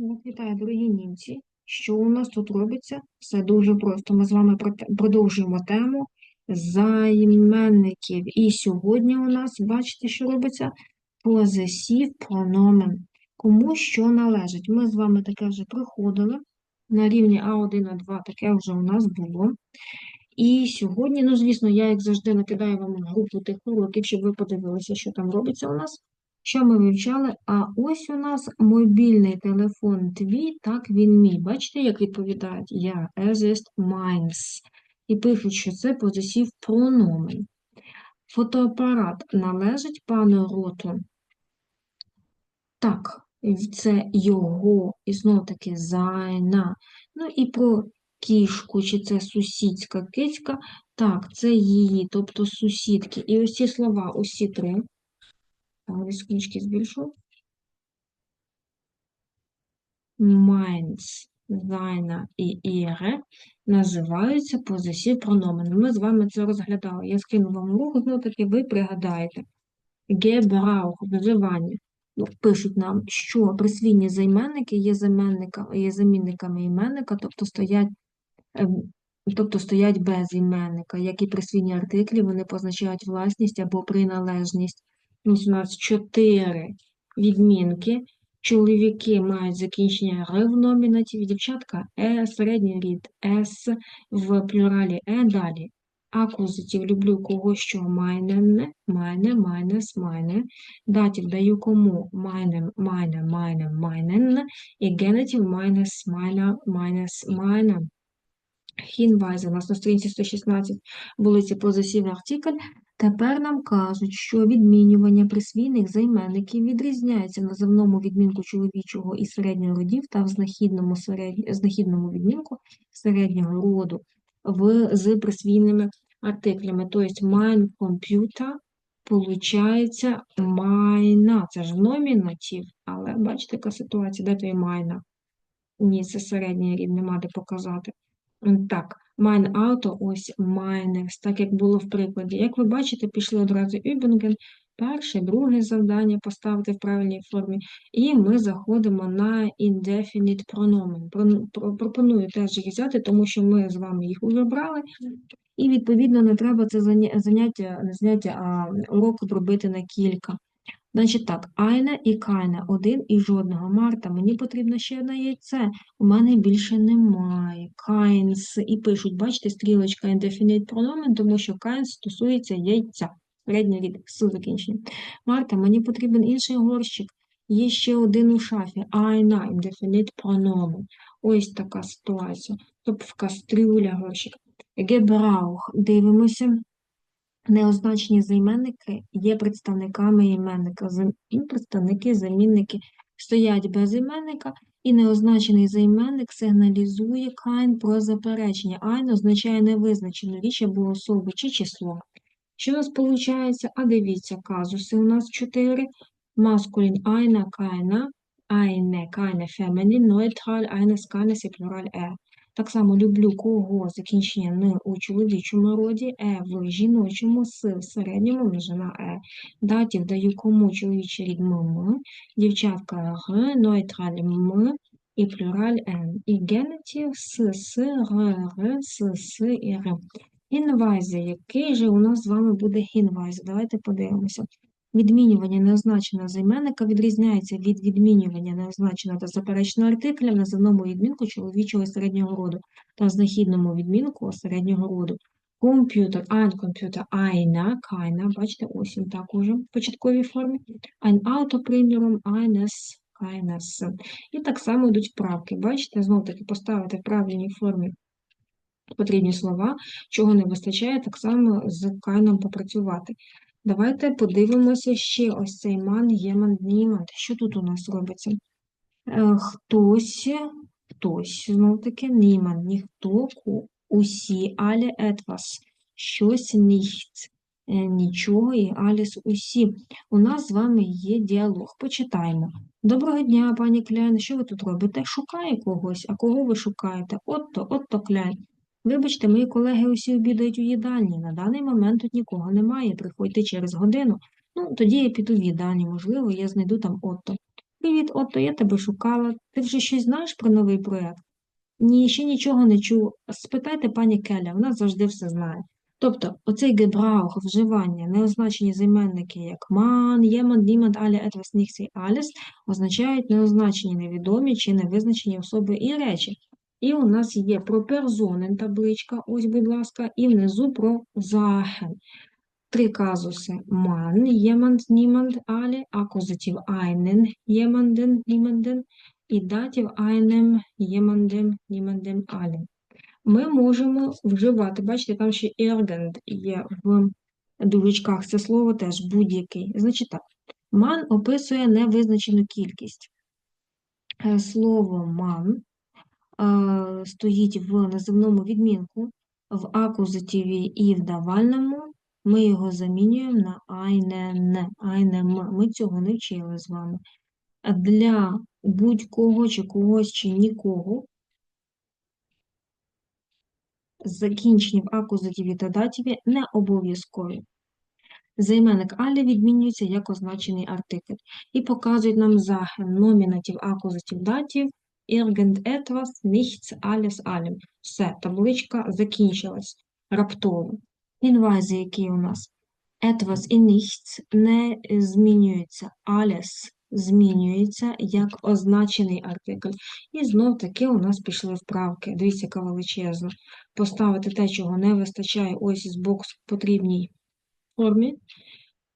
Вітаю, дорогі німці. Що у нас тут робиться? Все дуже просто. Ми з вами продовжуємо тему займенників. І сьогодні у нас, бачите, що робиться? Possessive pronomen. Кому що належить. Ми з вами таке вже проходили. На рівні А1, А2 таке вже у нас було. І сьогодні, ну, звісно, я, як завжди, накидаю вам групу тих уроків, щоб ви подивилися, що там робиться у нас. Що ми вивчали? А ось у нас мобільний телефон твій, так він мій. Бачите, як відповідають? Я, es ist meins. І пишуть, що це possessive pronomen. Фотоапарат належить пану Роту. Так, це його, і знов таки зайна. Ну і про кішку, чи це сусідська кицька. Так, це її, тобто сусідки. І ось ці слова, усі три. Так, різкнички збільшу. Meins, seiner і ihre називаються possessive pronomen. Ми з вами це розглядали. Я скину вам урок, знову таки ви пригадаєте. Gebrauch, вживання. Ну, Пишуть нам, що присвійні займенники є, є замінниками іменника, тобто стоять, ем, тобто стоять без іменника. Як і присвійні артиклі, вони позначають власність або приналежність. Ось у нас чотири відмінки. Чоловіки мають закінчення «р» в номінативі, дівчатка е, середній рід с в плюралі е далі. Акузатив люблю кого що майнен, майне, майнес, майне. Датів даю кому майнем, майне, майне, майнен. І генетив майнес, майна, майнес, майне. Хінвайзе, у нас на сторінці 116 були ці позасівний артикль. Тепер нам кажуть, що відмінювання присвійних займенників відрізняється в називному відмінку чоловічого і середнього родів та в знахідному, серед... знахідному відмінку середнього роду в... з присвійними артиклями. Тобто mein computer получається майна. Це ж номінатив, але бачите, яка ситуація, де той майна? Ні, це середній рід, нема де показати. Так, mein Auto, ось meines, так як було в прикладі. Як ви бачите, пішли одразу Übungen, перше, друге завдання поставити в правильній формі, і ми заходимо на indefinite pronomen. Про- про- Пропоную теж їх взяти, тому що ми з вами їх уже брали, і, відповідно, не треба це заня- заняття, не заняття, а урок робити на кілька. Значить так, Айна і Кайна, один і жодного. Марта, мені потрібно ще одне яйце. У мене більше немає. Кайнс. І пишуть, бачите, стрілочка indefinite pronomen, тому що кайнс стосується яйця. Середній рід з закінченням. Марта, мені потрібен інший горщик. Є ще один у шафі. Айна, indefinite pronomen. Ось така ситуація. Тобто в кастрюля горщик. Гебраух. Дивимося. Неозначені займенники є представниками іменника. Представники, замінники стоять без іменника, і неозначений займенник сигналізує кайн про заперечення. Айн означає невизначену річ або особу чи число. Що у нас виходить? А дивіться, казуси у нас чотири. Маскулін айна, кайна, айне, кайне, фемінін, нойтраль, айнес, кайнес і плюраль е. Так само люблю кого закінчення «н» у чоловічому роді, е в жіночому, с в середньому, множина е. Датів даю кому чоловічий рід м, дівчатка г, нойтраль м і плюраль н. І генетів с, с, р, р, с, с і р. Інвайзи. Який же у нас з вами буде інвайз? Давайте подивимося. Відмінювання неозначеного займенника відрізняється від відмінювання неозначеного та заперечного артикля в називному відмінку чоловічого і середнього роду та знахідному відмінку середнього роду. Комп'ютер, ein Computer, eine, keine, бачите, ось він так уже в початковій формі. Ein Auto, приміром, eines, keines. І так само йдуть вправки. Бачите, знов таки поставити в правильній формі потрібні слова, чого не вистачає, так само з кайном попрацювати. Давайте подивимося ще ось цей ман, єман, німан. Що тут у нас робиться? Е, Хтось, хтось, знов таки, німан, ніхто, усі, але етвас, щось ніхт, е, нічого і аліс усі. У нас з вами є діалог. Почитаємо. Доброго дня, пані Кляйн. Що ви тут робите? Шукаю когось. А кого ви шукаєте? Отто, отто Кляйн. Вибачте, мої колеги усі обідають у їдальні. На даний момент тут нікого немає. Приходьте через годину. Ну, тоді я піду в їдальню, можливо, я знайду там Отто. Привіт, Отто, я тебе шукала. Ти вже щось знаєш про новий проєкт? Ні, ще нічого не чув. Спитайте пані Келя, вона завжди все знає. Тобто, оцей гебраух, вживання, неозначені займенники, як man, jemand, niemand, alle, etwas, nichts і alles, означають неозначені, невідомі чи невизначені особи і речі. І у нас є про перзонен табличка, ось, будь ласка, і внизу про захен. Три казуси. Man, jemand, niemand, alle, акузатив einen, jemanden, niemanden, і датів einem, jemandem, niemandem, allen. Ми можемо вживати, бачите, там ще irgend є в дужечках, це слово теж будь-який. Значить так, man описує невизначену кількість. Е, Слово е, стоїть в називному відмінку, в акузативі і в давальному. Ми його замінюємо на einen, einem. Ми цього не вчили з вами. Для будь-кого чи когось чи нікого закінчення в акузативі та дативі не обов'язкові. Займенник але відмінюється як означений артикль і показують нам захин номінатив, акузатив, датів, irgendetwas, nichts, alles, allem. Все, табличка закінчилась раптово. Інвайзи, які у нас etwas і nichts не змінюються, alles змінюється як означений артикль. І знов таки у нас пішли вправки. Дивіться, яка величезна. Поставити те, чого не вистачає, ось із боксу в потрібній формі.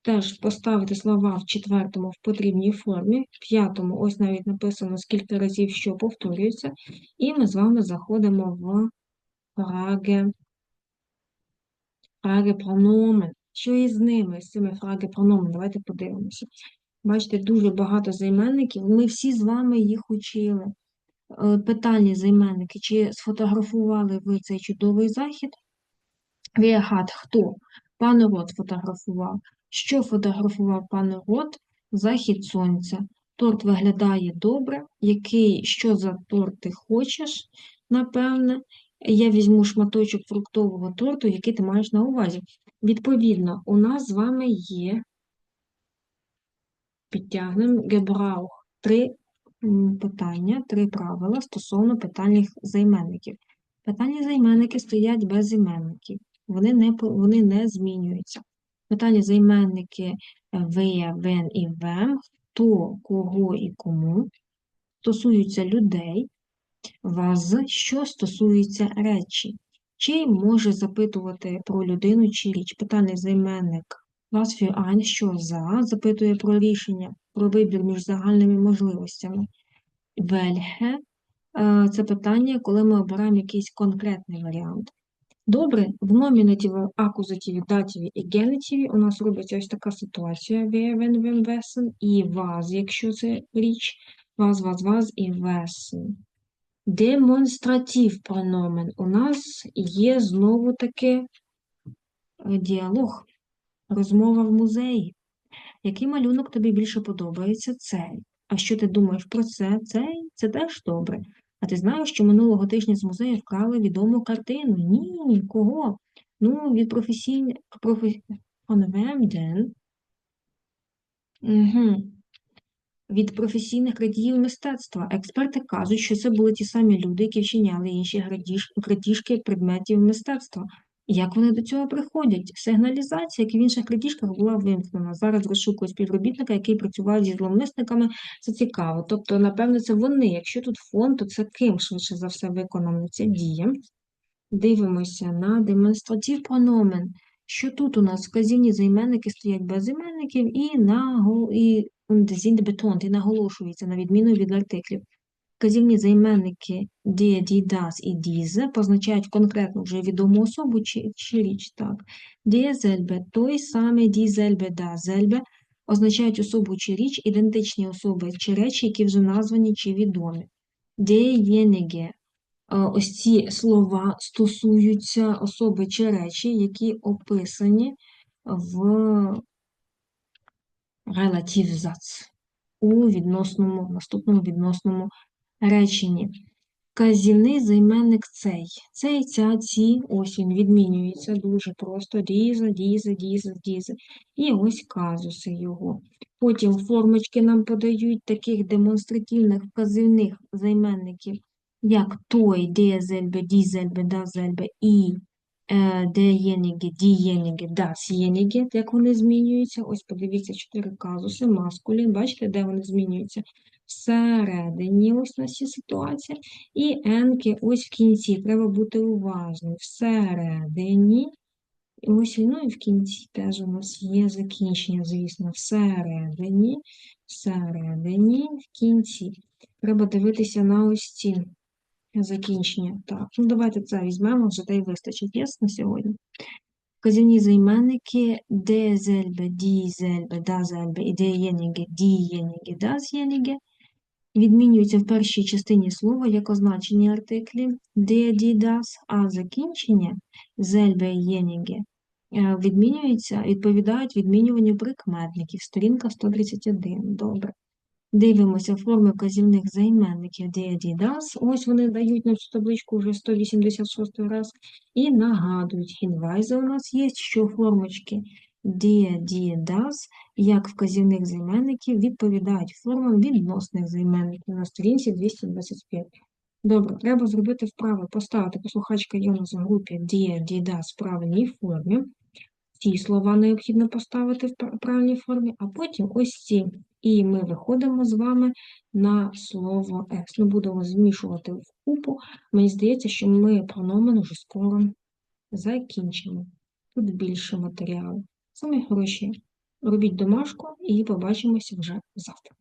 Теж поставити слова в четвертому в потрібній формі, в п'ятому, ось навіть написано, скільки разів що повторюється, і ми з вами заходимо в фраги, фраги прономен. Що із ними, з цими фраги прономен? Давайте подивимося. Бачите, дуже багато займенників. Ми всі з вами їх учили. Е, Питальні займенники. Чи сфотографували ви цей чудовий захід? Віагат, хто? Пан Рот фотографував. Що фотографував пан Рот? Захід сонця. Торт виглядає добре. Який, Що за торт ти хочеш? Напевне, я візьму шматочок фруктового торту, який ти маєш на увазі. Відповідно, у нас з вами є підтягнемо Гебраух. Три питання, три правила стосовно питальних займенників. Питальні займенники стоять без іменників, вони не, вони не змінюються. Питання займенники «вея», «вен» і «вем», хто, кого і кому стосуються людей, вас, що стосується речі. Чи може запитувати про людину чи річ? Питальний займенник Was für ein, що за, запитує про рішення, про вибір між загальними можливостями. Welche – це питання, коли ми обираємо якийсь конкретний варіант. Добре, в номінативі, акузативі, дативі і генетиві у нас робиться ось така ситуація wer, wenn, wem, і вас, якщо це річ, вас, вас, вас і wessen. Демонстратив прономен у нас є знову таки діалог. Розмова в музеї. Який малюнок тобі більше подобається? Цей. А що ти думаєш про це? Цей? Це теж добре. А ти знаєш, що минулого тижня з музею вкрали відому картину? Ні, кого? Ну, від професійних профі... Угу. Від професійних крадіїв мистецтва. Експерти кажуть, що це були ті самі люди, які вчиняли інші крадіжки предметів мистецтва. Як вони до цього приходять? Сигналізація, як і в інших крадіжках, була вимкнена. Зараз розшукують співробітника, який працював зі зловмисниками. Це цікаво. Тобто, напевно, це вони. Якщо тут фонд, то це ким швидше за все виконано ця дія. Дивимося на демонстратив прономен. Що тут у нас вказівні займенники стоять без іменників і на і, і наголошується на відміну від артиклів. Вказівні займенники die, die, das і diese позначають конкретну вже відому особу чи, чи річ. так. Dieselbe – той самий, dieselbe, dasselbe означають особу чи річ, ідентичні особи чи речі, які вже названі чи відомі. Derjenige – ось ці слова стосуються особи чи речі, які описані в Relativsatz у відносному, наступному відносному реченні. Казівний займенник цей. Цей, ця, ці, ось він відмінюється дуже просто. Діза, діза, діза, діза. І ось казуси його. Потім формочки нам подають таких демонстративних вказівних займенників, як той, дезельбе, дізельбе, дазельбе і е, деєніге, дієніге, дасєніге, як вони змінюються. Ось подивіться, чотири казуси, маскулін. Бачите, де вони змінюються? Всередині, ось у нас є ситуація. І енки ось в кінці. Треба бути уважним. Всередині. Ось, ну і в кінці теж у нас є закінчення, звісно, всередині, всередині, в кінці. Треба дивитися на ось ці закінчення. Так, ну давайте це візьмемо, вже та й вистачить, ясно, сьогодні. Вказівні займенники дезельбе, дізельбе, дазельбе і деєніге, дієніге, дазєніге відмінюються в першій частині слова як означені артиклі де, ді, дас, а закінчення зельбе, єніге е, відмінюються, відповідають відмінюванню прикметників. Сторінка 131. Добре. Дивимося форми вказівних займенників ді, дас. Ось вони дають нам цю табличку вже 186 раз. І нагадують, хінвайзи у нас є, що формочки де, ді, дас, як вказівних займенників, відповідають формам відносних займенників на сторінці 225. Добре, треба зробити вправи, поставити послухачка нас в групі де, ді, дас в правильній формі. Ці слова необхідно поставити в правильній формі, а потім ось ці. І ми виходимо з вами на слово «екс». Ми будемо змішувати в купу. Мені здається, що ми прономен уже скоро закінчимо. Тут більше матеріалу. Самі гроші. Робіть домашку і побачимося вже завтра.